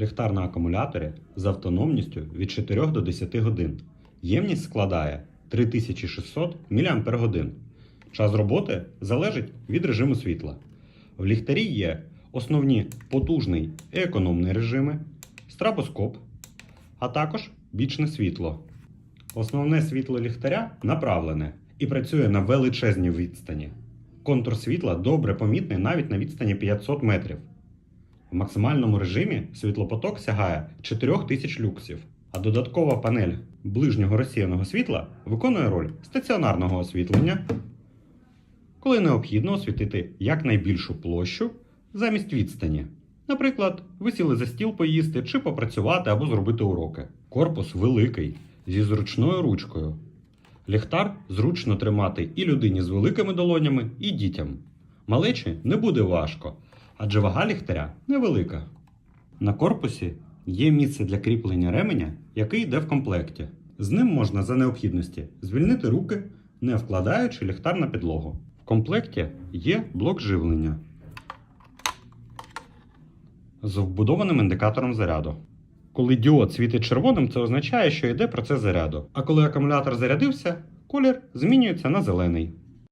Ліхтар на акумуляторі з автономністю від 4 до 10 годин. Ємність складає 3600 мАч. Час роботи залежить від режиму світла. В ліхтарі є основні потужний і економний режими, страбоскоп, а також бічне світло. Основне світло ліхтаря направлене і працює на величезній відстані. Контур світла добре помітний навіть на відстані 500 метрів. В максимальному режимі світлопоток сягає 4000 люксів, а додаткова панель ближнього розсіяного світла виконує роль стаціонарного освітлення, коли необхідно освітити якнайбільшу площу замість відстані. Наприклад, ви сіли за стіл поїсти чи попрацювати або зробити уроки. Корпус великий, зі зручною ручкою. Ліхтар зручно тримати і людині з великими долонями, і дітям. Малечі не буде важко, адже вага ліхтаря невелика. На корпусі є місце для кріплення ременя, який йде в комплекті. З ним можна за необхідності звільнити руки, не вкладаючи ліхтар на підлогу. В комплекті є блок живлення з вбудованим індикатором заряду. Коли діод світить червоним, це означає, що йде процес заряду. А коли акумулятор зарядився, колір змінюється на зелений.